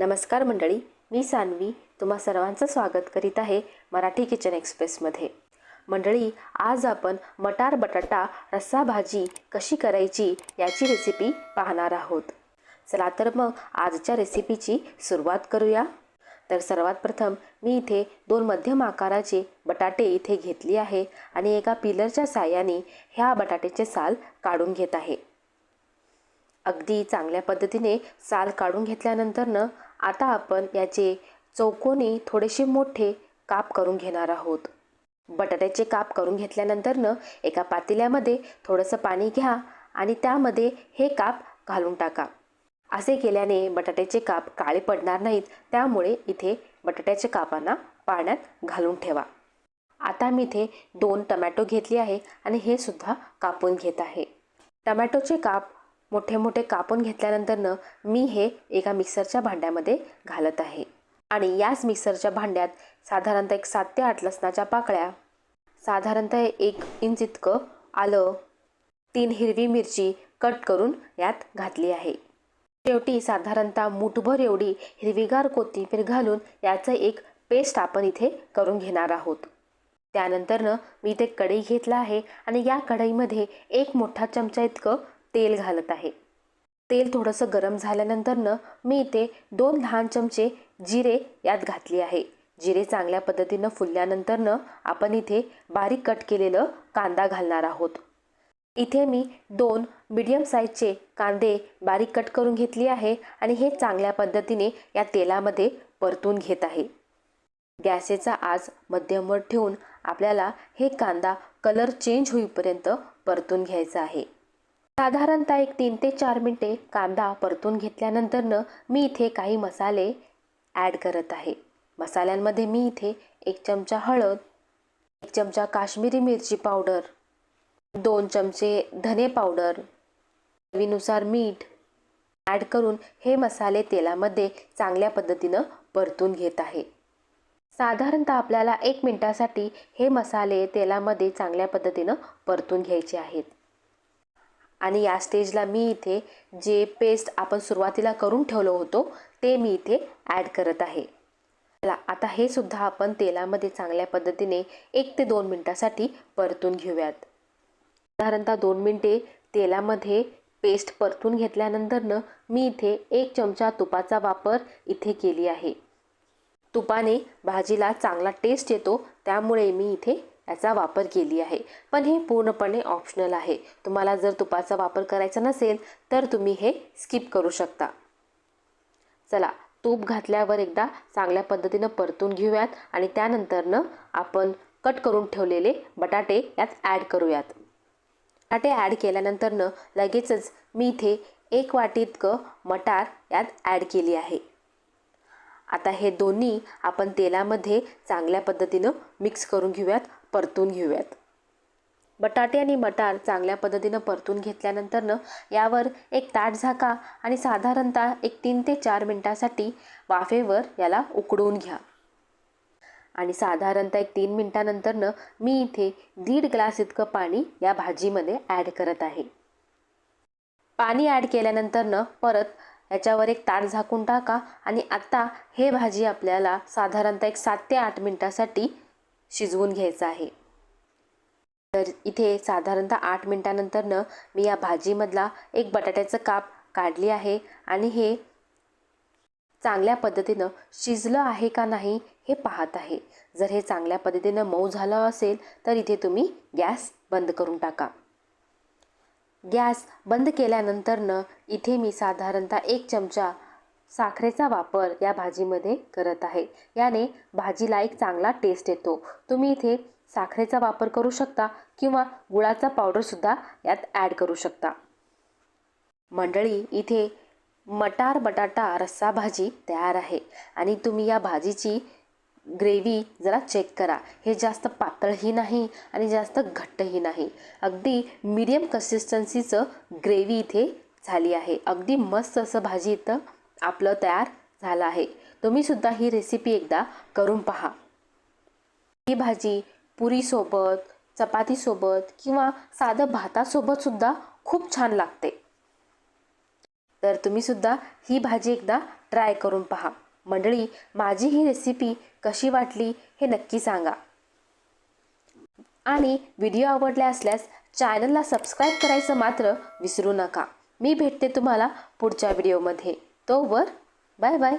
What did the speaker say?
नमस्कार मंडळी मी सान्वी तुम्हा सर्वांचं स्वागत करीत आहे मराठी किचन एक्सप्रेसमध्ये. मंडळी आज आपण मटार बटाटा रस्सा भाजी कशी करायची याची रेसिपी पाहणार आहोत. चला तर मग आजच्या रेसिपीची सुरुवात करूया. तर सर्वात प्रथम मी इथे दोन मध्यम आकाराचे बटाटे इथे घेतली आहे आणि एका पिलरच्या साह्याने ह्या बटाट्याचे साल काढून घेत आहे. अगदी चांगल्या पद्धतीने साल काढून घेतल्यानंतरनं आता आपण याचे चौकोनी थोडेसे मोठे काप करून घेणार आहोत. बटाट्याचे काप करून घेतल्यानंतरनं एका पातेल्यामध्ये थोडंसं पाणी घ्या आणि त्यामध्ये हे काप घालून टाका. असे केल्याने बटाट्याचे काप काळे पडणार नाहीत त्यामुळे इथे बटाट्याच्या कापांना पाण्यात घालून ठेवा. आता मी इथे दोन टमॅटो घेतले आहे आणि हे सुद्धा कापून घेत आहे. टमॅटोचे काप मोठे मोठे कापून घेतल्यानंतरनं मी हे एका मिक्सरच्या भांड्यामध्ये घालत आहे. आणि याच मिक्सरच्या भांड्यात साधारणतः एक सात ते आठ लसणाच्या पाकळ्या साधारणतः एक इंच इतकं आलं तीन हिरवी मिरची कट करून यात घातली आहे. शेवटी साधारणतः मुठभर एवढी हिरवीगार कोथिंबीर घालून याचं एक पेस्ट आपण इथे करून घेणार आहोत. त्यानंतरनं मी इथे कढई घेतला आहे आणि या कढईमध्ये एक मोठा चमचा इतकं तेल घालत आहे. तेल थोडंसं गरम झाल्यानंतरनं मी इथे दोन लहान चमचे जिरे यात घातले आहे. जिरे चांगल्या पद्धतीनं फुलल्यानंतरनं आपण इथे बारीक कट केलेलं कांदा घालणार आहोत. इथे मी दोन मीडियम साईजचे कांदे बारीक कट करून घेतली आहे आणि हे चांगल्या पद्धतीने या तेलामध्ये परतून घेत आहे. गॅसेचा आज मध्यमवर ठेवून आपल्याला हे कांदा कलर चेंज होईपर्यंत परतून घ्यायचा आहे. साधारणतः एक तीन ते चार मिनटे कांदा परतून घेतल्यानंतरनं मी इथे काही मसाले ॲड करत आहे. मसाल्यांमध्ये मी इथे एक चमचा हळद एक चमचा काश्मीरी मिरची पावडर दोन चमचे धने पावडर चवीनुसार मीठ ॲड करून हे मसाले तेलामध्ये चांगल्या पद्धतीनं परतून घेत आहे. साधारणतः आपल्याला एक मिनटासाठी हे मसाले तेलामध्ये चांगल्या पद्धतीनं परतून घ्यायचे आहेत. आणि या स्टेजला मी इथे जे पेस्ट आपण सुरुवातीला करून ठेवलो होतो ते मी इथे ॲड करत आहे. चला आता हे सुद्धा आपण तेलामध्ये चांगल्या पद्धतीने एक ते दोन मिनटासाठी परतून घेऊयात. साधारणतः दोन मिनटे तेलामध्ये पेस्ट परतून घेतल्यानंतरनं मी इथे एक चमचा तुपाचा वापर इथे केली आहे. तुपाने भाजीला चांगला टेस्ट येतो त्यामुळे मी इथे याचा वापर केली आहे. पण हे पूर्णपणे ऑप्शनल आहे. तुम्हाला जर तुपाचा वापर करायचा नसेल तर तुम्ही हे स्किप करू शकता. चला तूप घातल्यावर एकदा चांगल्या पद्धतीनं परतून घेऊयात आणि त्यानंतरनं आपण कट करून ठेवलेले बटाटे यात ॲड करूयात. बटाटे ॲड केल्यानंतरनं लगेचच मी इथे एक वाटी इतकं मटार यात ॲड केली आहे. आता हे दोन्ही आपण तेलामध्ये चांगल्या पद्धतीनं मिक्स करून घेऊयात परतून घेऊयात. बटाटे आणि मटार चांगल्या पद्धतीनं परतून घेतल्यानंतरनं यावर एक ताट झाका आणि साधारणतः एक तीन ते चार मिनटासाठी वाफेवर याला उकडून घ्या. आणि साधारणतः एक तीन मिनटानंतरनं मी इथे दीड ग्लास इतकं पाणी या भाजीमध्ये ॲड करत आहे. पाणी ॲड केल्यानंतरनं परत याच्यावर एक ताट झाकून टाका आणि आत्ता हे भाजी आपल्याला साधारणतः एक सात ते आठ मिनटासाठी शिजवून घ्यायचं आहे. तर इथे साधारणतः आठ मिनटानंतरनं मी या भाजीमधला एक बटाट्याचं काप काढली आहे आणि हे चांगल्या पद्धतीनं शिजलं आहे का नाही हे पाहत आहे. जर हे चांगल्या पद्धतीनं मऊ झालं असेल तर इथे तुम्ही गॅस बंद करून टाका. गॅस बंद केल्यानंतरनं इथे मी साधारणतः एक चमचा साखरेचा वापर या भाजीमध्ये करत आहे. याने भाजीला एक चांगला टेस्ट येतो. तुम्ही इथे साखरेचा वापर करू शकता किंवा गुळाचा पावडरसुद्धा यात ॲड करू शकता. मंडळी इथे मटार बटाटा रस्सा भाजी तयार आहे आणि तुम्ही या भाजीची ग्रेव्ही जरा चेक करा. हे जास्त पातळही नाही आणि जास्त घट्टही नाही. अगदी मिडियम कन्सिस्टन्सीचं ग्रेव्ही इथे झाली आहे. अगदी मस्त असं भाजी इथं आपलं तयार झालं आहे. तुम्हीसुद्धा ही रेसिपी एकदा करून पहा. ही भाजी पुरीसोबत चपातीसोबत किंवा साधं भातासोबतसुद्धा खूप छान लागते. तर तुम्हीसुद्धा ही भाजी एकदा ट्राय करून पहा. मंडळी माझी ही रेसिपी कशी वाटली हे नक्की सांगा. आणि व्हिडिओ आवडला असल्यास चॅनलला सबस्क्राईब करायचं मात्र विसरू नका. मी भेटते तुम्हाला पुढच्या व्हिडिओमध्ये तोवर बाय बाय